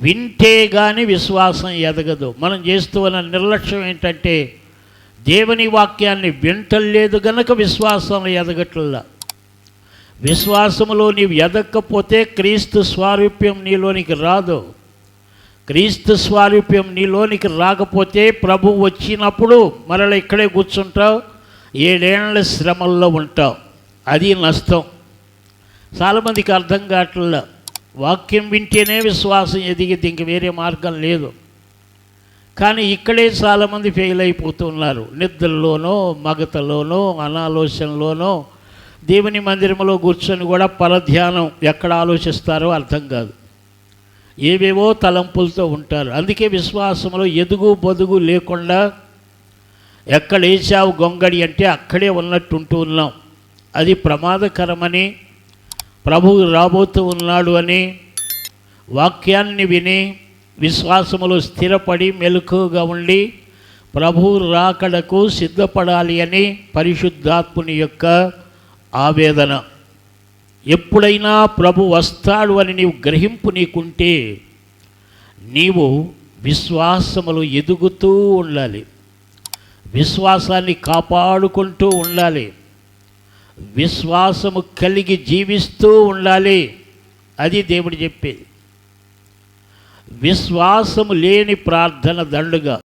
వింటే కానీ విశ్వాసం ఎదగదు. మనం చేస్తూ ఉన్న నిర్లక్ష్యం ఏంటంటే దేవుని వాక్యాన్ని వింటలేదు గనక విశ్వాసం ఎదగట్లా. విశ్వాసములో నీవు ఎదగకపోతే క్రీస్తు స్వారూప్యం నీలోనికి రాదు. క్రీస్తు స్వారూప్యం నీలోనికి రాకపోతే ప్రభు వచ్చినప్పుడు మరల ఇక్కడే కూర్చుంటావు ఏడేళ్ళ శ్రమల్లో ఉంటావు. అది నష్టం. చాలామందికి అర్థం కావట్లా. వాక్యం వింటేనే విశ్వాసం ఎదిగితే ఇంక వేరే మార్గం లేదు. కానీ ఇక్కడే చాలామంది ఫెయిల్ అయిపోతున్నారు. నిద్రలోనో మగతలోనో అనాలోచనలోనో దేవుని మందిరంలో కూర్చొని కూడా పరధ్యానం ఎక్కడ ఆలోచిస్తారో అర్థం కాదు. ఏవేవో తలంపులతో ఉంటారు. అందుకే విశ్వాసంలో ఎదుగు బొదుగు లేకుండా ఎక్కడ వేసావు గొంగడి అంటే అక్కడే ఉన్నట్టు ఉంటూ ఉన్నాం. అది ప్రమాదకరమని ప్రభువు రాబోతూ ఉన్నాడు అని వాక్యాన్ని విని విశ్వాసములో స్థిరపడి మెలకుగా ఉండి ప్రభువు రాకడకు సిద్ధపడాలి అని పరిశుద్ధాత్ముని యొక్క ఆవేదన. ఎప్పుడైనా ప్రభు వస్తాడు అని నీవు గ్రహింపు నీకుంటే నీవు విశ్వాసములు ఎదుగుతూ ఉండాలి. విశ్వాసాన్ని కాపాడుకుంటూ ఉండాలి. విశ్వాసము కలిగి జీవిస్తూ ఉండాలి. అది దేవుడు చెప్పేది. విశ్వాసము లేని ప్రార్థన దండుగా.